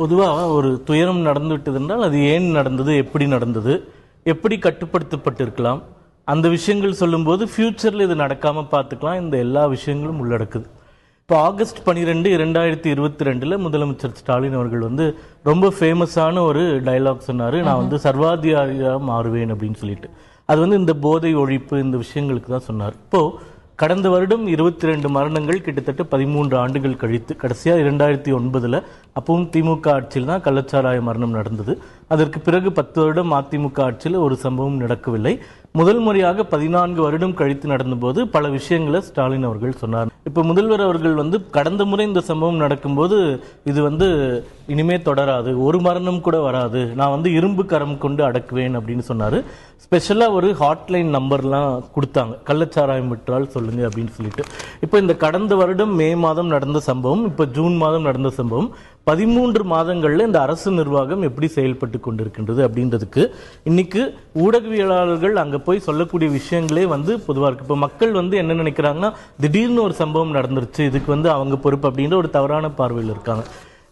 பொதுவாக ஒரு துயரம் நடந்து விட்டது என்றால் அது ஏன் நடந்தது எப்படி நடந்தது எப்படி கட்டுப்படுத்தப்பட்டிருக்கலாம் அந்த விஷயங்கள் சொல்லும்போது ஃப்யூச்சரில் இது நடக்காமல் பார்த்துக்கலாம் இந்த எல்லா விஷயங்களும் உள்ளடக்குது. இப்போ ஆகஸ்ட் பன்னிரெண்டு இரண்டாயிரத்தி இருபத்தி ரெண்டில் முதலமைச்சர் ஸ்டாலின் அவர்கள் வந்து ரொம்ப ஃபேமஸான ஒரு டயலாக் சொன்னார் நான் வந்து சர்வாதிகாரியாக மாறுவேன் அப்படின்னு சொல்லிட்டு. அது வந்து இந்த போதை ஒழிப்பு இந்த விஷயங்களுக்கு தான் சொன்னார். இப்போது கடந்த வருடம் இருபத்தி ரெண்டு மரணங்கள் கிட்டத்தட்ட பதிமூன்று ஆண்டுகள் கழித்து கடைசியாக இரண்டாயிரத்தி ஒன்பதில் அப்பவும் திமுக ஆட்சியில் தான் கள்ளச்சாராய மரணம் நடந்தது. அதற்கு பிறகு பத்து வருடம் அதிமுக ஆட்சியில் ஒரு சம்பவம் நடக்கவில்லை. முதல் முறையாக பதினான்கு வருடம் கழித்து நடந்தபோது பல விஷயங்களை ஸ்டாலின் அவர்கள் சொன்னார். இப்போ முதல்வர் அவர்கள் வந்து கடந்த முறை இந்த சம்பவம் நடக்கும்போது இது வந்து இனிமே தொடராது ஒரு மரணம் கூட வராது நான் வந்து இரும்பு கரம் கொண்டு அடக்குவேன் அப்படின்னு சொன்னார். ஸ்பெஷலாக ஒரு ஹாட்லைன் நம்பர்லாம் கொடுத்தாங்க. கள்ளச்சாராயம் விட்டால் சொல்லுங்க அப்படின்னு சொல்லிட்டு. இப்போ இந்த கடந்த வருடம் மே மாதம் நடந்த சம்பவம் இப்போ ஜூன் மாதம் நடந்த சம்பவம் பதிமூன்று மாதங்கள்ல இந்த அரசு நிர்வாகம் எப்படி செயல்பட்டு கொண்டிருக்கின்றது அப்படின்றதுக்கு இன்னைக்கு ஊடகவியலாளர்கள் அங்க போய் சொல்லக்கூடிய விஷயங்களே வந்து பொதுவா இருக்கு. இப்போ மக்கள் வந்து என்ன நினைக்கிறாங்கன்னா திடீர்னு ஒரு சம்பவம் நடந்துருச்சு இதுக்கு வந்து அவங்க பொறுப்பு அப்படின்ற ஒரு தவறான பார்வையில் இருக்காங்க.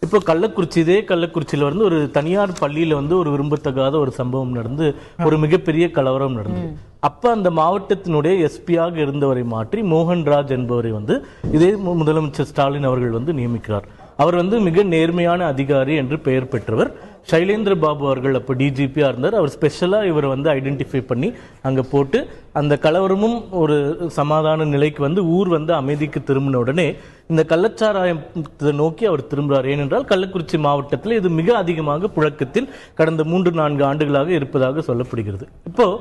இப்போ கள்ளக்குறிச்சி இதே கள்ளக்குறிச்சியில வந்து ஒரு தனியார் பள்ளியில வந்து ஒரு விரும்பத்தகாத ஒரு சம்பவம் நடந்து ஒரு மிகப்பெரிய கலவரம் நடந்தது. அப்ப அந்த மாவட்டத்தினுடைய எஸ்பியாக இருந்தவரை மாற்றி மோகன்ராஜ் என்பவரை வந்து இதே முதலமைச்சர் ஸ்டாலின் அவர்கள் வந்து நியமிக்கிறார். அவர் வந்து மிக நேர்மையான அதிகாரி என்று பெயர் பெற்றவர். சைலேந்திர பாபு அவர்கள் அப்போ டிஜிபியாக இருந்தார். அவர் ஸ்பெஷலாக இவரை வந்து ஐடென்டிஃபை பண்ணி அங்கே போட்டு அந்த கலவரமும் ஒரு சமாதான நிலைக்கு வந்து ஊர் வந்து அமைதிக்கு திரும்பின உடனே இந்த கள்ளச்சாராயத்தை நோக்கி அவர் திரும்புகிறார் ஏனென்றால் கள்ளக்குறிச்சி மாவட்டத்தில் இது மிக அதிகமாக புழக்கத்தில் கடந்த மூன்று நான்கு ஆண்டுகளாக இருப்பதாக சொல்லப்படுகிறது. இப்போது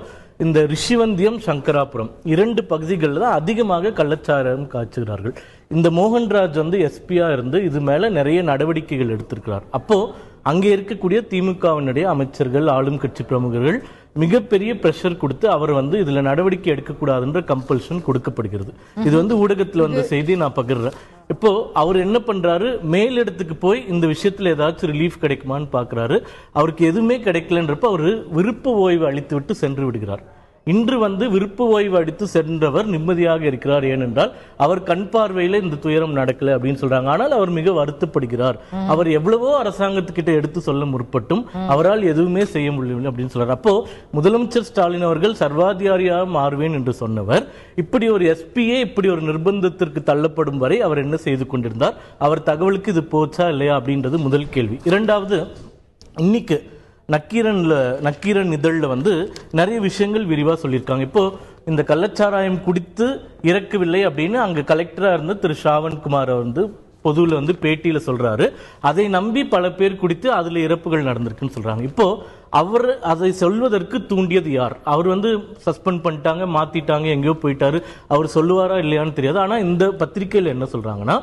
இந்த ரிஷிவந்தியம் சங்கராபுரம் இரண்டு பகுதிகளில் தான் அதிகமாக கள்ளச்சாராயம் காய்ச்சுகிறார்கள். இந்த மோகன்ராஜ் வந்து எஸ்பியா இருந்து இது மேல நிறைய நடவடிக்கைகள் எடுத்திருக்கிறார். அப்போ அங்கே இருக்கக்கூடிய திமுகவினுடைய அமைச்சர்கள் ஆளும் கட்சி பிரமுகர்கள் மிகப்பெரிய பிரஷர் கொடுத்து அவர் வந்து இதுல நடவடிக்கை எடுக்கக்கூடாதுன்ற கம்பல்ஷன் கொடுக்கப்படுகிறது. இது வந்து ஊடகத்துல வந்த செய்தி நான் பகிர்றேன். இப்போ அவர் என்ன பண்றாரு? மேலிடத்துக்கு போய் இந்த விஷயத்துல ஏதாச்சும் ரிலீஃப் கிடைக்குமான்னு பாக்குறாரு. அவருக்கு எதுவுமே கிடைக்கலன்றப்ப அவர் விருப்ப ஓய்வு அளித்து விட்டு சென்று விடுகிறார். இன்று வந்து விருப்ப ஓய்வு அடித்து சென்றவர் நிம்மதியாக இருக்கிறார் ஏனென்றால் அவர் கண் பார்வையில இந்த துயரம் நடக்கல அப்படின்னு சொல்றாங்க. ஆனால் அவர் மிக வருத்தப்படுகிறார். அவர் எவ்வளவோ அரசாங்கத்துக்கிட்ட எடுத்து சொல்ல முற்பட்டும். அவரால் எதுவுமே செய்ய முடியவில்லை அப்படின்னு சொல்றாரு. அப்போ முதலமைச்சர் ஸ்டாலின் அவர்கள் சர்வாதிகாரியாக மாறுவேன் என்று சொன்னவர் இப்படி ஒரு எஸ்பியே இப்படி ஒரு நிர்பந்தத்திற்கு தள்ளப்படும் வரை அவர் என்ன செய்து கொண்டிருந்தார்? அவர் தகவலுக்கு இது போச்சா இல்லையா அப்படின்றது முதல் கேள்வி. இரண்டாவது இன்னைக்கு நக்கீரனில் நக்கீரன் இதழில் வந்து நிறைய விஷயங்கள் விரிவாக சொல்லியிருக்காங்க. இப்போ இந்த கள்ளச்சாராயம் குடித்து இறக்கவில்லை அப்படின்னு அங்கே கலெக்டராக இருந்த திரு ஷாவன்குமாரை வந்து பொதுவில் வந்து பேட்டியில் சொல்கிறாரு அதை நம்பி பல பேர் குடித்து அதில் இறப்புகள் நடந்திருக்குன்னு சொல்கிறாங்க இப்போது அவர் அதை சொல்வதற்கு தூண்டியது யார்? அவர் வந்து சஸ்பெண்ட் பண்ணிட்டாங்க மாற்றிட்டாங்க எங்கேயோ போயிட்டாரு. அவர் சொல்லுவாரா இல்லையான்னு தெரியாது. ஆனால் இந்த பத்திரிக்கையில் என்ன சொல்கிறாங்கன்னா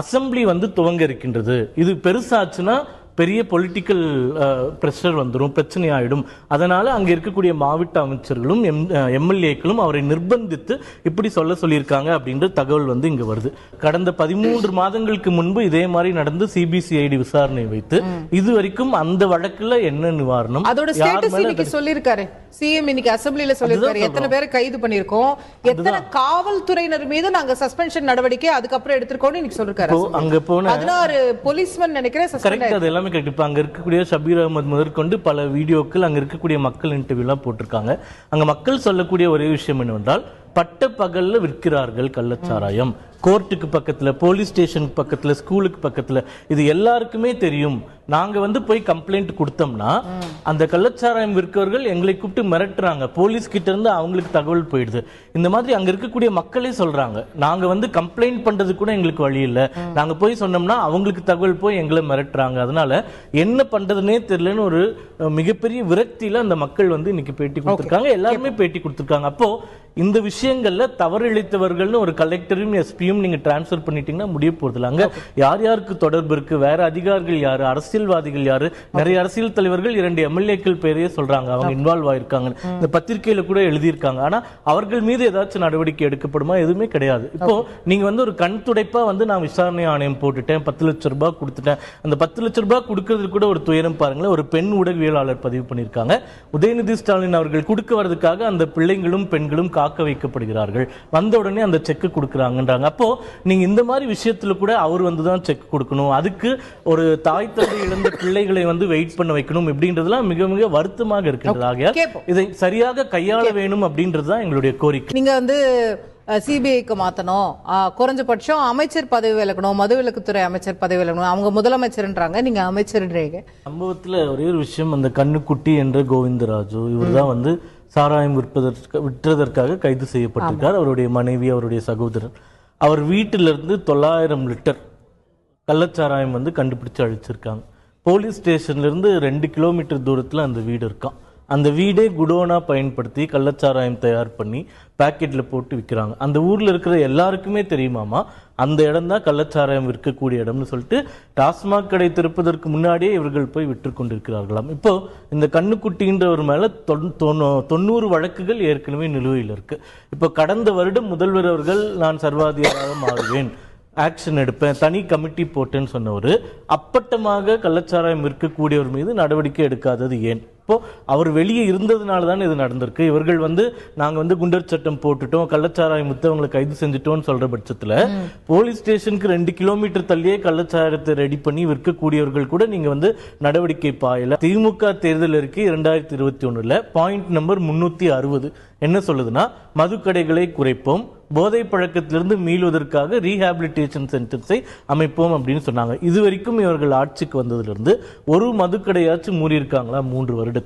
அசெம்பிளி வந்து துவங்க இருக்கின்றது. இது பெருசாச்சுன்னா பெரிய பொலிட்டிக்கல் ப்ரெஷர் வந்துடும் பிரச்சனை ஆயிடும் அதனால அங்க இருக்கக்கூடிய மாவட்ட அமைச்சர்களும் எம் எம்எல்ஏக்களும் அவரை நிர்பந்தித்து இப்படி சொல்ல சொல்லியிருக்காங்க அப்படின்ற தகவல் வந்து இங்க வருது. கடந்த பதிமூன்று மாதங்களுக்கு முன்பு இதே மாதிரி நடந்து சிபிசிஐடி விசாரணை வைத்து இது வரைக்கும் அந்த வழக்குல என்ன நிவாரணம்? அதோட யார் சிஎம் இன்னைக்கு அசெம்பிளில சொல்லிருக்காரு எத்தனை பேரை கைது பண்ணிருக்கோம் எத்தனை காவல்துறையினர் மீது நாங்க சஸ்பென்ஷன் நடவடிக்கை அதுக்கப்புறம் எடுத்திருக்கோம்னு இன்னைக்கு சொல்லிருக்காரு அங்க போன பதினாறு போலீஸ்மேன் நினைக்கிறேன் கரெக்ட் அது எல்லாமே கரெக்ட் இப்போ அங்க இருக்கக்கூடிய ஷபீர் அகமது முதற்கொண்டு பல வீடியோக்கள் அங்க இருக்கக்கூடிய மக்கள் இன்டர்வியூலாம் போட்டிருக்காங்க. அங்க மக்கள் சொல்லக்கூடிய ஒரே விஷயம் என்னவென்றால் பட்ட பகல்ல விற்கிறார்கள் கள்ளச்சாராயம். கோர்ட்டுக்கு பக்கத்துல போலீஸ் ஸ்டேஷனுக்கு பக்கத்துல ஸ்கூலுக்கு பக்கத்துல இது எல்லாருக்குமே தெரியும். நாங்க வந்து போய் கம்ப்ளைண்ட் கொடுத்தோம்னா அந்த கள்ளச்சாராயம் விற்கவர்கள் எங்களை கூப்பிட்டு மிரட்டுறாங்க. போலீஸ் கிட்ட இருந்து அவங்களுக்கு தகவல் போயிடுது. இந்த மாதிரி அங்க இருக்கக்கூடிய மக்களே சொல்றாங்க. நாங்க வந்து கம்ப்ளைண்ட் பண்றது கூட எங்களுக்கு வழி இல்ல. நாங்க போய் சொன்னோம்னா அவங்களுக்கு தகவல் போய் எங்களை மிரட்டுறாங்க. அதனால என்ன பண்றதுனே தெரியலன்னு ஒரு மிகப்பெரிய விரக்தியில அந்த மக்கள் வந்து இன்னைக்கு பேட்டி கொடுத்திருக்காங்க. எல்லாருமே பேட்டி கொடுத்திருக்காங்க. அப்போ இந்த விஷயங்கள்ல தவறிழைத்தவர்கள்னு ஒரு கலெக்டரையும் எஸ்பியும் நீங்க டிரான்ஸ்ஃபர் பண்ணிட்டீங்கன்னா முடிய போறதில்ல. அங்க யார் யாருக்கு தொடர்பு இருக்கு? வேற அதிகாரிகள் யாரு? அரசியல்வாதிகள் யாரு? நிறைய அரசியல் தலைவர்கள் இரண்டு எம்எல்ஏக்கள் பேரையே சொல்றாங்க. அவங்க இன்வால்வ் ஆயிருக்காங்க. இந்த பத்திரிகையில கூட எழுதியிருக்காங்க. ஆனா அவர்கள் மீது ஏதாச்சும் நடவடிக்கை எடுக்கப்படுமா? எதுவுமே கிடையாது. இப்போ நீங்க வந்து ஒரு கண் துடைப்பா வந்து நான் விசாரணை ஆணையம் போட்டுட்டேன் பத்து லட்சம் ரூபாய் கொடுத்துட்டேன். அந்த பத்து லட்சம் ரூபாய் கொடுக்கறது கூட ஒரு துயரம் பாருங்களேன். ஒரு பெண் ஊடகவியலாளர் பதிவு பண்ணியிருக்காங்க. உதயநிதி ஸ்டாலின் அவர்கள் கொடுக்க வர்றதுக்காக அந்த பிள்ளைங்களும் பெண்களும் காக்க வைக்கப்படுகிறார்கள் வந்த உடனே அந்த செக் கொடுக்குறாங்கன்றாங்க. அப்போ நீங்க இந்த மாதிரி விஷயத்துல கூட அவர் வந்து தான் செக் கொடுக்கணும். அதுக்கு ஒரு தாய் தந்தை இழந்த பிள்ளைகளை வந்து வெயிட் பண்ண வைக்கணும் இப்படின்றதுலாம் மிக மிக வருத்தமாக இருக்கின்றது. ஆகையால் கேட்போம். இதை சரியாக கையாள வேணும் அப்படின்றது தான் எங்களுடைய கோரிக்கை. நீங்க வந்து சிபிஐக்கு மாத்தணும். அஹ், குறைஞ்சபட்சம் அமைச்சர் பதவி விலகணும் மதுவிலக்குத்துறை அமைச்சர் பதவி விலகணும். அவங்க முதலமைச்சர்ன்றாங்க. நீங்க அமைச்சர்ன்றீங்க. சம்பவத்துல ஒரே ஒரு விஷயம் அந்த கண்ணுக்குட்டி என்ற கோவிந்தராஜு இவர்தான் வந்து சாராயம் விற்பதற்கு விற்றதற்காக கைது செய்யப்பட்டிருக்கார். அவருடைய மனைவி அவருடைய சகோதரர். அவர் வீட்டிலிருந்து தொள்ளாயிரம் லிட்டர் கள்ளச்சாராயம் வந்து கண்டுபிடிச்சு அழிச்சிருக்காங்க. போலீஸ் ஸ்டேஷன்ல இருந்து ரெண்டு கிலோமீட்டர் தூரத்துல அந்த வீடு இருக்கான் அந்த வீடே குடோனாக பயன்படுத்தி கள்ளச்சாராயம் தயார் பண்ணி பேக்கெட்டில் போட்டு விற்கிறாங்க அந்த ஊரில் இருக்கிற எல்லாருக்குமே தெரியுமாமா? அந்த இடம் தான் கள்ளச்சாராயம் விற்கக்கூடிய இடம்னு சொல்லிட்டு டாஸ்மாக் கடை திறப்பதற்கு முன்னாடியே இவர்கள் போய் விற்று கொண்டிருக்கிறார்களாம். இப்போ இந்த கண்ணுக்குட்டின்றவர் மேலே தொண்ணூ- தொண்ணூறு வழக்குகள் ஏற்கனவே நிலுவையில் இருக்கு. இப்போ கடந்த வருடம் முதல்வர் அவர்கள் நான் சர்வாதிகாராக மாறுவேன் ஆக்ஷன் எடுப்பேன் தனி கமிட்டி போட்டேன்னு சொன்னவர் அப்பட்டமாக கள்ளச்சாராயம் இருக்கக்கூடியவர் மீது நடவடிக்கை எடுக்காதது ஏன்? இப்போ அவர் வெளியே இருந்ததுனால தான் இது நடந்திருக்கு. இவர்கள் வந்து நாங்க வந்து குண்டர் சட்டம் போட்டுட்டோம் கள்ளச்சாராயம் முத்தவங்களை கைது செஞ்சுட்டோம்னு சொல்ற பட்சத்துல போலீஸ் ஸ்டேஷனுக்கு ரெண்டு கிலோமீட்டர் தள்ளியே கள்ளச்சாராயத்தை ரெடி பண்ணி விற்கக்கூடியவர்கள் கூட நீங்க வந்து நடவடிக்கை பாயல. திமுக தேர்தல் இருக்கு இரண்டாயிரத்தி இருபத்தி ஒண்ணுல. பாயிண்ட் நம்பர் முன்னூத்தி அறுபது. என்ன சொல்லுதுன்னா மதுக்கடைகளை குறைப்போம் போதை பழக்கத்திலிருந்து மீளுவதற்காக ரீஹாபிலிட்டேஷன் சென்டர்ஸை அமைப்போம் அப்படின்னு சொன்னாங்க. இது வரைக்கும் இவர்கள் ஆட்சிக்கு வந்ததிலிருந்து ஒரு மதுக்கடையாச்சும் மூடி இருக்காங்களா மூன்று வருடத்துல?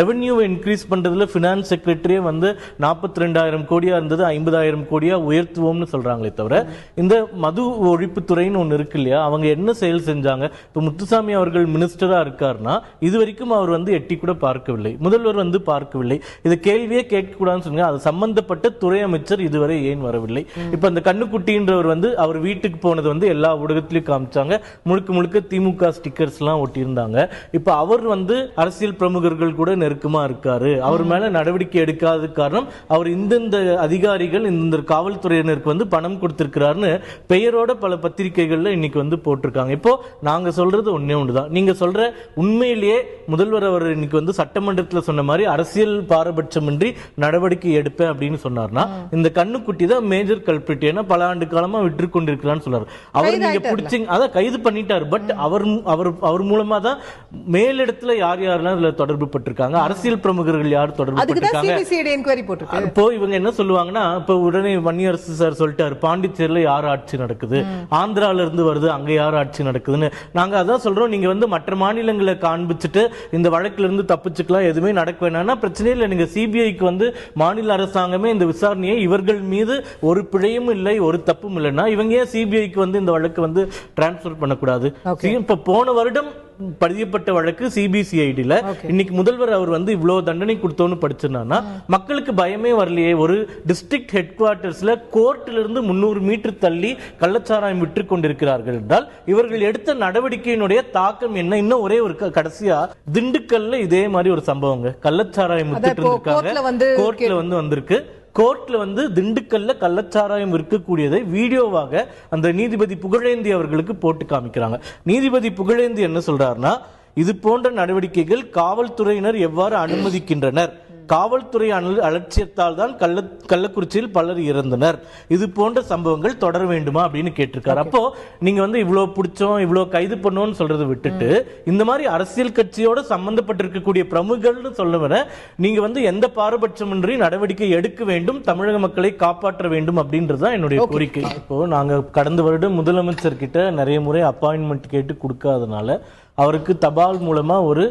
ரெவென்யூவை இன்க்ரீஸ் பண்றதுல பினான்ஸ் செக்ரட்டரியே வந்து நாற்பத்தி ரெண்டாயிரம் கோடியா இருந்தது ஐம்பதாயிரம் கோடியா உயர்த்துவோம்னு சொல்றாங்களே தவிர இந்த மது ஒழிப்புத்துறைன்னு ஒன்று இருக்கு இல்லையா அவங்க என்ன செயல் செஞ்சாங்க? இப்போ முத்துசாமி அவர்கள் மினிஸ்டரா இருக்காருன்னா இது வரைக்கும் அவர் வந்து எட்டி கூட பார்க்கவில்லை. முதல்வர் வந்து பார்க்கவில்லை. இதை கேள்வியே கேட்கக்கூடாதுன்னு சொன்னாங்க. அது சம்பந்தப்பட்ட துறை அமைச்சர் இதுவரை ஏன் வரவில்லை? இப்ப அந்த கண்ணுக்குட்டின்றவர் வந்து அவர் வீட்டுக்கு போனது வந்து எல்லா ஊடகத்திலையும் காமிச்சாங்க. முழுக்க முழுக்க திமுக ஸ்டிக்கர்ஸ் எல்லாம் ஒட்டியிருந்தாங்க. இப்ப அவர் வந்து அரசியல் பிரமுகர்கள் கூட நெருக்கமா இருக்காரு. அவர் மேல நடவடிக்கை எடுக்காத காரணம் அவர் இந்தந்த அதிகாரிகள் இந்த காவல்துறையினருக்கு வந்து பணம் கொடுத்திருக்கிறாருன்னு பெயரோட பல பத்திரிகைகள்ல இன்னைக்கு வந்து போட்டிருக்காங்க. இப்போ நாங்க சொல்றது ஒண்ணே ஒண்ணுதான். நீங்க சொல்ற உண்மையிலேயே முதல்வர் அவர் இன்னைக்கு வந்து சட்டமன்றத்துல சொன்ன மாதிரி அரசியல் பாரபட்சமின்றி நடவடிக்கை எடுப்பேன் அப்படின்னு சொன்னார்னா இந்த கண்ணுக்குட்டி தான் மேஜர் கல்பிரிட் ஏன்னா பல ஆண்டு காலமா விற்று கொண்டிருக்கிறான்னு சொன்னார். அவர் நீங்க. பிடிச்சிங்க அதான் கைது பண்ணிட்டார். பட் அவர் அவர் அவர் மூலமா தான் மேலிடத்துல யார் யாரெல்லாம் இதுல தொடர்பு பட்டிருக்காங்க அரசியல் பிரமுகர்கள் யார் தொடர்பு பட்டிருக்காங்க இப்போ இவங்க என்ன சொல்லுவாங்கன்னா இப்போ உடனே வன்னியரசு சார் சொல்லிட்டாரு பாண்டிச்சேரியில யார் ஆட்சி நடக்குது? ஆந்திரால இருந்து வருது அங்க யார் ஆட்சி நடக்குதுன்னு. நாங்க அதான் சொல்றோம் நீங்க வந்து மற்ற மாநிலங்களை காண்பிச்சுட்டு இந்த வழக்குல இருந்து தப்பிச்சுக்கலாம் எதுவுமே நடக்க வேணாம்னா பிரச்சனை இல்லை நீங்க சிபிஐக்கு வந்து மாநில அரசாங்கமே இந்த விசாரணையை இவர்கள் மீது ஒரு பிழையும் இல்லை ஒரு தப்பும் இல்லைன்னா இவங்க ஏன் சிபிஐக்கு வந்து இந்த வழக்கு வந்து டிரான்ஸ்ஃபர் பண்ணக்கூடாது. இப்ப போன வருடம் பதியப்பட்ட வழக்கு சிபிசிஐடில Okay. இன்னைக்கு முதல்வர் அவர் வந்து இவ்வளவு தண்டனை கொடுத்தோன்னு படிச்சிருந்தாருன்னா மக்களுக்கு பயமே வரலையே. ஒரு டிஸ்ட்ரிக்ட் ஹெட் குவார்ட்டர்ஸ்ல கோர்ட்ல இருந்து முன்னூறு மீட்டர் தள்ளி கள்ளச்சாராயம் விற்று கொண்டிருக்கிறார்கள் என்றால் இவர்கள் எடுத்த நடவடிக்கையினுடைய தாக்கம் என்ன? இன்னும் ஒரே ஒரு கடைசியா திண்டுக்கல்ல இதே மாதிரி ஒரு சம்பவங்க. கள்ளச்சாராயம் வித்துட்டு இருந்திருக்காங்க கோர்ட்ல வந்து வந்திருக்கு. கோர்ட்ல வந்து திண்டுக்கல்ல கள்ளச்சாராயம் இருக்கக்கூடியதை வீடியோவாக அந்த நீதிபதி புகழேந்தி அவர்களுக்கு போட்டு காமிக்கிறாங்க. நீதிபதி புகழேந்தி என்ன சொல்றாருன்னா இது போன்ற நடவடிக்கைகள் காவல்துறையினர் எவ்வாறு அனுமதிக்கின்றனர்? காவல்துறை அலட்சியத்தால் தான் கள்ள கள்ளக்குறிச்சியில் பலர் இறந்தனர். இது போன்ற சம்பவங்கள் தொடர வேண்டுமா அப்படின்னு கேட்டிருக்காரு. அப்போ நீங்க வந்து இவ்வளவு பிடிச்சோம் இவ்வளவு கைது பண்ணோம்னு சொல்றதை விட்டுட்டு இந்த மாதிரி அரசியல் கட்சியோட சம்பந்தப்பட்டிருக்கக்கூடிய பிரமுகர்கள்னு சொல்ல வர நீங்க வந்து எந்த பாரபட்சமின்றி நடவடிக்கை எடுக்க வேண்டும் தமிழக மக்களை காப்பாற்ற வேண்டும் அப்படின்றது தான் என்னுடைய கோரிக்கை. இப்போ நாங்க கடந்த வருடம் முதலமைச்சர் கிட்ட நிறைய முறை அப்பாயின்மெண்ட் கேட்டு கொடுக்காதனால அவருக்கு தபால் மூலமா ஒரு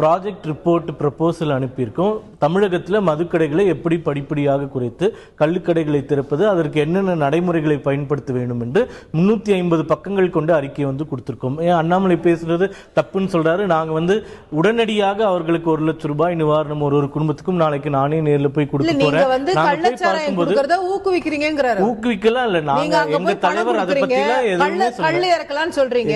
ப்ராஜெக்ட் ரிப்போர்ட் ப்ரப்போசல் அனுப்பியிருக்கோம். தமிழகத்தில் மதுக்கடைகளை எப்படி படிப்படியாக குறைத்து கள்ளுக்கடைகளை திறப்பது அதற்கு என்னென்ன நடைமுறைகளை பயன்படுத்த வேண்டும் என்று முன்னூற்றி ஐம்பது பக்கங்கள் கொண்ட அறிக்கையை வந்து கொடுத்துருக்கோம். ஏன் அண்ணாமலை பேசுறது தப்புன்னு சொல்றாரு. நாங்க வந்து உடனடியாக அவர்களுக்கு ஒரு லட்சம் ரூபாய் நிவாரணம் ஒரு ஒரு குடும்பத்துக்கும் நாளைக்கு நானே நேர்ல போய் கொடுக்க போறேன். வந்து நாங்க போய் கள்ளச்சாராயம் பார்க்கும்போது கொடுக்கறத ஊக்குவிக்கிறீங்கிறாரு. ஊக்குவிக்கலாம் இல்ல நீங்க நாங்க அங்க எங்க போய் பணம் தலைவர் அதை பத்தி எதுவுமே சொல்றீங்க.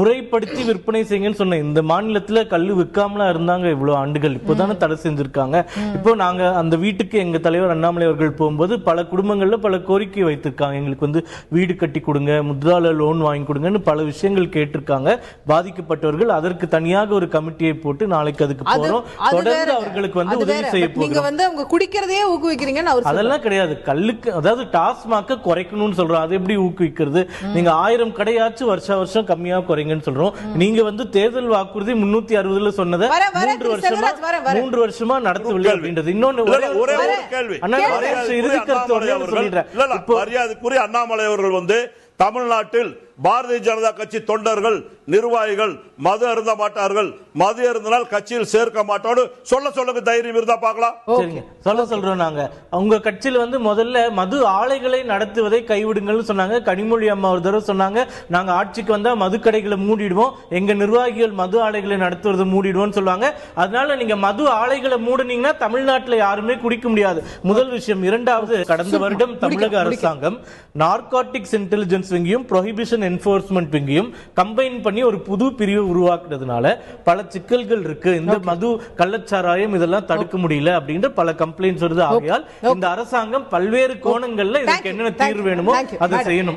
முறைப்படுத்தி விற்பனை செய்யுங்கன்னு சொன்னேன். இந்த மாநிலத்துல கல்லு விற்காமலாம் இருந்தாங்க இவ்வளவு ஆண்டுகள். இப்போதானே தடை செஞ்சிருக்காங்க. இப்போ நாங்க அந்த வீட்டுக்கு எங்க தலைவர் அண்ணாமலை அவர்கள் போகும்போது பல குடும்பங்கள்ல பல கோரிக்கை வைத்திருக்காங்க. எங்களுக்கு வந்து வீடு கட்டி கொடுங்க முத்ரால லோன் வாங்கி கொடுங்கன்னு பல விஷயங்கள் கேட்டிருக்காங்க. பாதிக்கப்பட்டவர்கள் அதற்கு தனியாக ஒரு கமிட்டியை போட்டு நாளைக்கு அதுக்கு அது தொடர்ந்து. அவர்களுக்கு வந்து உதவி. செய்ய போகிறோம். வந்து அவங்க ஊக்குவிக்கிறீங்கன்னு அவர். அதெல்லாம் கிடையாது. கல்லுக்கு அதாவது டாஸ்மாக குறைக்கணும்னு சொல்றோம். அது எப்படி ஊக்குவிக்கிறது? நீங்க ஆயிரம் கடையாச்சும் வருஷ வருஷம் கம்மியா குறைங்கன்னு சொல்றோம். நீங்க வந்து தேர்தல் வாக்குறுதி முன்னூத்தி அறுபதுல சொன்னதை வரேன், வரேன், மூன்று வருஷமா செல்வராஜ், வரேன், வரேன். மூன்று வருஷமா நடத்தவில்லை. அப்படின்றது இன்னொன்னு இல்ல, ஒரே கேள்வி இறுதி கருத்து அண்ணாமலை சொல்லிடுறேன். மரியாதைக்குரிய அவர்கள் வந்து தமிழ்நாட்டில் பாரதிய ஜனதா கட்சி தொண்டர்கள் நிர்வாகிகள் மது அருந்த மாட்டார்கள். மது அருந்தினால் கட்சியில் சேர்க்க மாட்டோம்னு சொல்ல சொல்லுங்க தைரியம் இருந்தா பார்க்கலாம். சரிங்க. சொல்ல சொல்றோம் நாங்க. உங்க கட்சியில வந்து முதல்ல மது ஆலைகளை நடத்துவதை கைவிடுங்கள்னு சொன்னாங்க. கனிமொழி அம்மா ஒரு தடவை சொன்னாங்க. நாங்க ஆட்சிக்கு வந்தா மது கடைகளை மூடிடுவோம். எங்க நிர்வாகிகள் மது ஆலைகளை நடத்துவதை மூடிடுவோம்னு சொல்லுவாங்க. அதனால நீங்க மது ஆலைகளை மூடுனீங்கன்னா தமிழ்நாட்டுல யாருமே குடிக்க முடியாது. முதல் விஷயம். இரண்டாவது கடந்த வருடம் தமிழக அரசாங்கம் நார்காட்டிக்ஸ் இன்டெலிஜென்ஸ் விங்கியும் ப்ரொஹிபிஷன் என்போர்ஸ்மெண்ட் விங்கியும் கம்பைன் பண்ணி ஒரு புது பிரிவு உருவாக்குனதுனால பல சிக்கல்கள் இருக்கு. இந்த மது கள்ளச்சாராயம் இதெல்லாம் தடுக்க முடியல அப்படின்ற பல கம்ப்ளைண்ட்ஸ் வருது. ஆகையால் இந்த அரசாங்கம் பல்வேறு கோணங்கள்ல இதுக்கு என்னென்ன தீர்வு வேணுமோ. அதை. செய்யணும்.